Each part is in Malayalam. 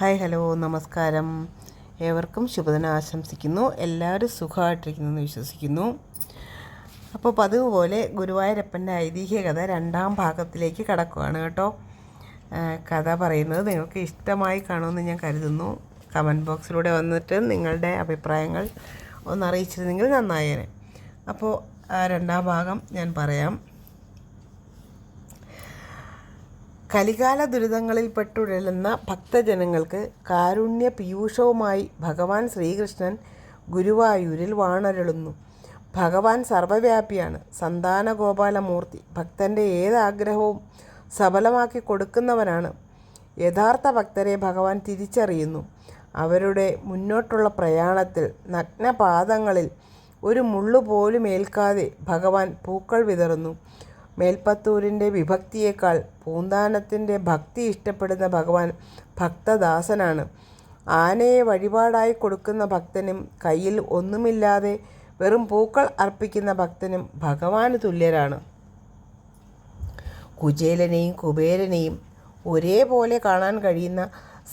ഹായ് ഹലോ നമസ്കാരം. ഏവർക്കും ശുഭദിനം ആശംസിക്കുന്നു. എല്ലാവരും സുഖമായിട്ടിരിക്കുന്നു എന്ന് വിശ്വസിക്കുന്നു. അപ്പോൾ പതിവ് പോലെ ഗുരുവായൂരപ്പന്റെ ഐതിഹ്യ കഥ രണ്ടാം ഭാഗത്തിലേക്ക് കടക്കുകയാണ് കേട്ടോ. കഥ പറയുന്നത് നിങ്ങൾക്ക് ഇഷ്ടമായി കാണുമെന്ന് ഞാൻ കരുതുന്നു. കമന്റ് ബോക്സിലൂടെ വന്നിട്ട് നിങ്ങളുടെ അഭിപ്രായങ്ങൾ ഒന്ന് അറിയിച്ചിരുന്നെങ്കിൽ നന്നായേനെ. അപ്പോൾ രണ്ടാം ഭാഗം ഞാൻ പറയാം. കലികാല ദുരിതങ്ങളിൽ പെട്ടുഴലുന്ന ഭക്തജനങ്ങൾക്ക് കാരുണ്യ പീയൂഷവുമായി ഭഗവാൻ ശ്രീകൃഷ്ണൻ ഗുരുവായൂരിൽ വാണരുളുന്നു. ഭഗവാൻ സർവവ്യാപിയാണ്. സന്താന ഗോപാലമൂർത്തി ഭക്തന്റെ ഏതാഗ്രഹവും സഫലമാക്കി കൊടുക്കുന്നവനാണ്. യഥാർത്ഥ ഭക്തരെ ഭഗവാൻ തിരിച്ചറിയുന്നു. അവരുടെ മുന്നോട്ടുള്ള പ്രയാണത്തിൽ നഗ്നപാദങ്ങളിൽ ഒരു മുള്ളുപോലും ഏൽക്കാതെ ഭഗവാൻ പൂക്കൾ വിതറുന്നു. മേൽപ്പത്തൂരിന്റെ വിഭക്തിയേക്കാൾ പൂന്താനത്തിന്റെ ഭക്തി ഇഷ്ടപ്പെടുന്ന ഭഗവാൻ ഭക്തദാസനാണ്. ആനയെ വഴിപാടായി കൊടുക്കുന്ന ഭക്തനും കയ്യിൽ ഒന്നുമില്ലാതെ വെറും പൂക്കൾ അർപ്പിക്കുന്ന ഭക്തനും ഭഗവാന് തുല്യരാണ്. കുചേലനെയും കുബേരനെയും ഒരേപോലെ കാണാൻ കഴിയുന്ന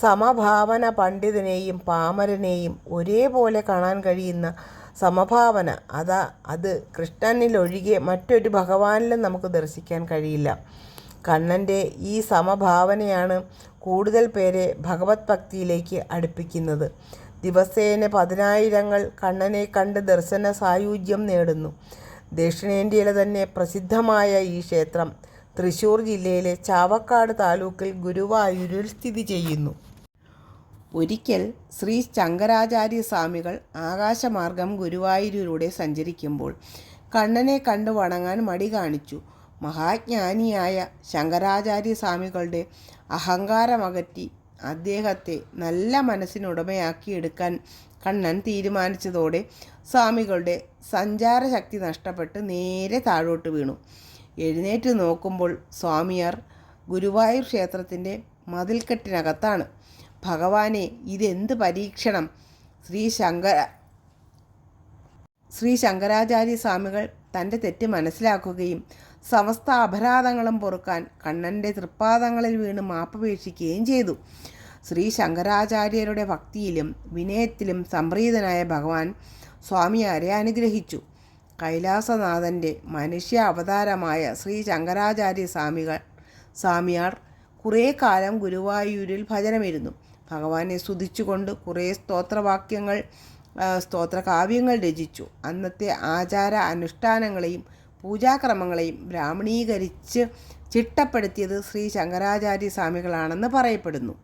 സമഭാവന പണ്ഡിതനെയും പാമരനെയും ഒരേപോലെ കാണാൻ കഴിയുന്ന സമഭാവന. അതാ അത് കൃഷ്ണനിലൊഴികെ മറ്റൊരു ഭഗവാനിലും നമുക്ക് ദർശിക്കാൻ കഴിയില്ല. കണ്ണന്റെ ഈ സമഭാവനയാണ് കൂടുതൽ പേരെ ഭഗവത് ഭക്തിയിലേക്ക് അടുപ്പിക്കുന്നത്. ദിവസേന പതിനായിരങ്ങൾ കണ്ണനെ കണ്ട് ദർശന സായുജ്യം നേടുന്നു. ദക്ഷിണേന്ത്യയിലെ തന്നെ പ്രസിദ്ധമായ ഈ ക്ഷേത്രം തൃശ്ശൂർ ജില്ലയിലെ ചാവക്കാട് താലൂക്കിൽ ഗുരുവായൂരിൽ സ്ഥിതി ചെയ്യുന്നു. ഒരിക്കൽ ശ്രീ ശങ്കരാചാര്യ സ്വാമികൾ ആകാശമാർഗം ഗുരുവായൂരിലൂടെ സഞ്ചരിക്കുമ്പോൾ കണ്ണനെ കണ്ടു വണങ്ങാൻ മടി കാണിച്ചു. മഹാജ്ഞാനിയായ ശങ്കരാചാര്യ സ്വാമികളുടെ അഹങ്കാരമകറ്റി അദ്ദേഹത്തെ നല്ല മനസ്സിനുടമയാക്കിയെടുക്കാൻ കണ്ണൻ തീരുമാനിച്ചതോടെ സ്വാമികളുടെ സഞ്ചാരശക്തി നഷ്ടപ്പെട്ട് നേരെ താഴോട്ട് വീണു. എഴുന്നേറ്റ് നോക്കുമ്പോൾ സ്വാമിയാർ ഗുരുവായൂർ ക്ഷേത്രത്തിന്റെ മതിൽക്കെട്ടിനകത്താണ്. ഭഗവാനെ ഇതെന്ത് പരീക്ഷണം? ശ്രീ ശങ്കര ശ്രീ ശങ്കരാചാര്യ സ്വാമികൾ തന്റെ തെറ്റ് മനസ്സിലാക്കുകയും സമസ്ത അപരാധങ്ങളും പൊറുക്കാൻ കണ്ണന്റെ തൃപ്പാദങ്ങളിൽ വീണ് മാപ്പപേക്ഷിക്കുകയും ചെയ്തു. ശ്രീ ശങ്കരാചാര്യരുടെ ഭക്തിയിലും വിനയത്തിലും സംപ്രീതനായ ഭഗവാൻ സ്വാമിയാരെ അനുഗ്രഹിച്ചു. കൈലാസനാഥന്റെ മനുഷ്യ അവതാരമായ ശ്രീ ശങ്കരാചാര്യ സ്വാമികൾ സ്വാമിയാർ കുറേ കാലം ഗുരുവായൂരിൽ ഭജനമിരുന്നു. ഭഗവാനെ സ്തുതിച്ചുകൊണ്ട് കുറേ സ്തോത്രവാക്യങ്ങൾ സ്തോത്രകാവ്യങ്ങൾ രചിച്ചു. അന്നത്തെ ആചാര അനുഷ്ഠാനങ്ങളെയും പൂജാക്രമങ്ങളെയും ബ്രാഹ്മണീകരിച്ച് ചിട്ടപ്പെടുത്തിയത് ശ്രീ ശങ്കരാചാര്യ സ്വാമികളാണെന്ന് പറയപ്പെടുന്നു.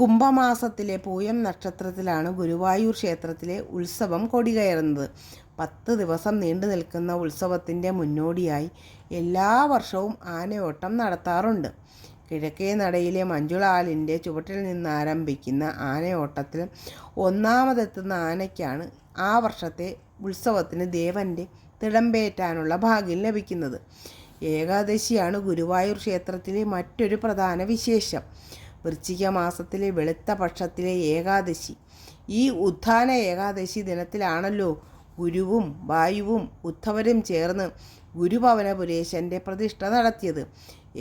കുംഭമാസത്തിലെ പൂയം നക്ഷത്രത്തിലാണ് ഗുരുവായൂർ ക്ഷേത്രത്തിലെ ഉത്സവം കൊടികയറുന്നത്. പത്ത് ദിവസം നീണ്ടു നിൽക്കുന്ന ഉത്സവത്തിന്റെ മുന്നോടിയായി എല്ലാ വർഷവും ആനയോട്ടം നടത്താറുണ്ട്. കിഴക്കേ നടയിലെ മഞ്ജുളാലിന്റെ ചുവട്ടിൽ നിന്ന് ആരംഭിക്കുന്ന ആനയോട്ടത്തിൽ ഒന്നാമതെത്തുന്ന ആനയ്ക്കാണ് ആ വർഷത്തെ ഉത്സവത്തിന് ദേവന്റെ തിടമ്പേറ്റാനുള്ള ഭാഗ്യം ലഭിക്കുന്നത്. ഏകാദശിയാണ് ഗുരുവായൂർ ക്ഷേത്രത്തിലെ മറ്റൊരു പ്രധാന വിശേഷം. വൃശ്ചിക മാസത്തിലെ വെളുത്ത പക്ഷത്തിലെ ഏകാദശി. ഈ ഉത്ഥാന ഏകാദശി ദിനത്തിലാണല്ലോ ഗുരുവും വായുവും ഉദ്ധവരും ചേർന്ന് ഗുരുഭവനപുരേശന്റെ പ്രതിഷ്ഠ നടത്തിയത്.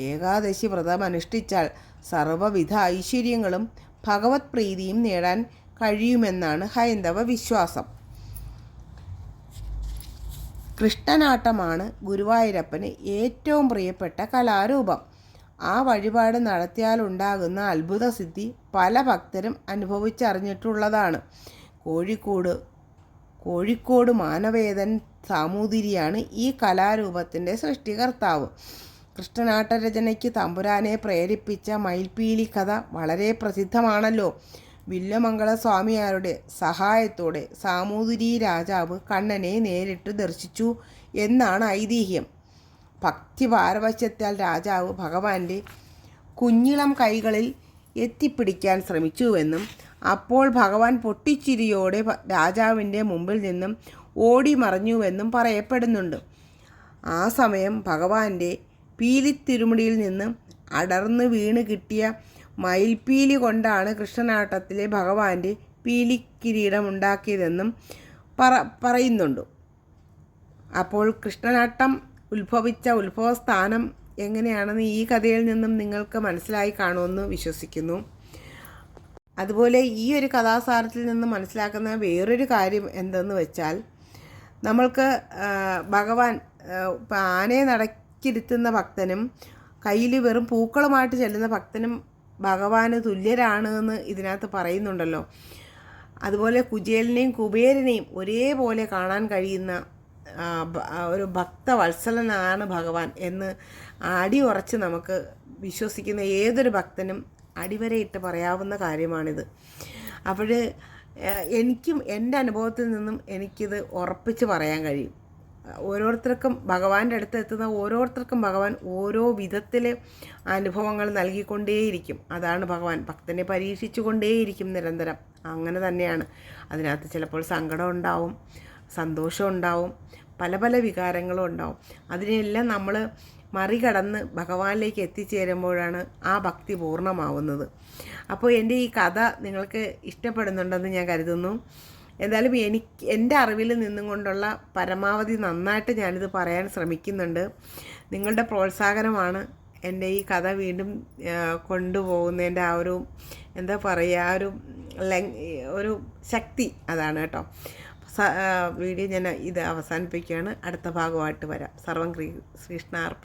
ഏകാദശി വ്രതം അനുഷ്ഠിച്ചാൽ സർവവിധ ഐശ്വര്യങ്ങളും ഭഗവത് പ്രീതിയും നേടാൻ കഴിയുമെന്നാണ് ഹൈന്ദവ വിശ്വാസം. കൃഷ്ണനാട്ടമാണ് ഗുരുവായൂരപ്പന് ഏറ്റവും പ്രിയപ്പെട്ട കലാരൂപം. ആ വഴിപാട് നടത്തിയാലുണ്ടാകുന്ന അത്ഭുതസിദ്ധി പല ഭക്തരും അനുഭവിച്ചറിഞ്ഞിട്ടുള്ളതാണ്. കോഴിക്കോട് കോഴിക്കോട് മാനവേദൻ സാമൂതിരിയാണ് ഈ കലാരൂപത്തിന്റെ സൃഷ്ടികർത്താവ്. കൃഷ്ണനാട്ടരചനയ്ക്ക് തമ്പുരാനെ പ്രേരിപ്പിച്ച മയിൽപീലി കഥ വളരെ പ്രസിദ്ധമാണല്ലോ. വില്യമംഗള സ്വാമിയാരുടെ സഹായത്തോടെ സാമൂതിരി രാജാവ് കണ്ണനെ നേരിട്ട് ദർശിച്ചു എന്നാണ് ഐതിഹ്യം. ഭക്തി പാരവശ്യത്താൽ രാജാവ് ഭഗവാന്റെ കുഞ്ഞിളം കൈകളിൽ എത്തിപ്പിടിക്കാൻ ശ്രമിച്ചുവെന്നും അപ്പോൾ ഭഗവാൻ പൊട്ടിച്ചിരിയോടെ രാജാവിന്റെ മുമ്പിൽ നിന്നും ഓടി മറഞ്ഞുവെന്നും പറയപ്പെടുന്നുണ്ട്. ആ സമയം ഭഗവാന്റെ പീലിത്തിരുമുടിയിൽ നിന്ന് അടർന്ന് വീണ് കിട്ടിയ മയിൽപീലി കൊണ്ടാണ് കൃഷ്ണനാട്ടത്തിലെ ഭഗവാന്റെ പീലിക്കിരീടം ഉണ്ടാക്കിയതെന്നും പറ പറയുന്നുണ്ട്. അപ്പോൾ കൃഷ്ണനാട്ടം ഉത്ഭവിച്ച ഉത്ഭവസ്ഥാനം എങ്ങനെയാണെന്ന് ഈ കഥയിൽ നിന്നും നിങ്ങൾക്ക് മനസ്സിലായി കാണുമെന്ന് വിശ്വസിക്കുന്നു. അതുപോലെ ഈ ഒരു കഥാസാരത്തിൽ നിന്ന് മനസ്സിലാക്കുന്ന വേറൊരു കാര്യം എന്തെന്ന് വെച്ചാൽ നമ്മൾക്ക് ഭഗവാൻ ഇപ്പം ആനയെ നടക്കിരുത്തുന്ന ഭക്തനും കയ്യിൽ വെറും പൂക്കളുമായിട്ട് ചെല്ലുന്ന ഭക്തനും ഭഗവാന് തുല്യരാണ് എന്ന് ഇതിനകത്ത് പറയുന്നുണ്ടല്ലോ. അതുപോലെ കുചേലനെയും കുബേരനെയും ഒരേപോലെ കാണാൻ കഴിയുന്ന ഒരു ഭക്തവത്സലനാണ് ഭഗവാൻ എന്ന് അടിയുറച്ച് നമുക്ക് വിശ്വസിക്കുന്ന ഏതൊരു ഭക്തനും അടിവരയിട്ട് പറയാവുന്ന കാര്യമാണിത്. അപ്പോൾ എനിക്കും എന്റെ അനുഭവത്തിൽ നിന്നും എനിക്കിത് ഉറപ്പിച്ച് പറയാൻ കഴിയും. ഓരോരുത്തർക്കും ഭഗവാന്റെ അടുത്ത് എത്തുന്ന ഓരോരുത്തർക്കും ഭഗവാൻ ഓരോ വിധത്തിൽ അനുഭവങ്ങൾ നൽകിക്കൊണ്ടേയിരിക്കും. അതാണ് ഭഗവാൻ. ഭക്തനെ പരീക്ഷിച്ചു കൊണ്ടേയിരിക്കും നിരന്തരം. അങ്ങനെ തന്നെയാണ്. അതിനകത്ത് ചിലപ്പോൾ സങ്കടം ഉണ്ടാവും സന്തോഷം ഉണ്ടാവും പല പല വികാരങ്ങളും ഉണ്ടാവും. അതിനെല്ലാം നമ്മൾ മറികടന്ന് ഭഗവാനിലേക്ക് എത്തിച്ചേരുമ്പോഴാണ് ആ ഭക്തി പൂർണമാവുന്നത്. അപ്പോൾ എന്റെ ഈ കഥ നിങ്ങൾക്ക് ഇഷ്ടപ്പെടുന്നുണ്ടെന്ന് ഞാൻ കരുതുന്നു. എന്തായാലും എനിക്ക് എന്റെ അറിവിൽ നിന്നും കൊണ്ടുള്ള പരമാവധി നന്നായിട്ട് ഞാനിത് പറയാൻ ശ്രമിക്കുന്നുണ്ട്. നിങ്ങളുടെ പ്രോത്സാഹനമാണ് എന്റെ ഈ കഥ വീണ്ടും കൊണ്ടുപോകുന്നതിന്റെ ആ ഒരു എന്താ പറയുക ആ ഒരു ഒരു ശക്തി അതാണ് കേട്ടോ. വീഡിയോ ഞാൻ ഇത് അവസാനിപ്പിക്കുകയാണ്. അടുത്ത ഭാഗമായിട്ട് വരാം. സർവം ശ്രീ കൃഷ്ണാർപ്പ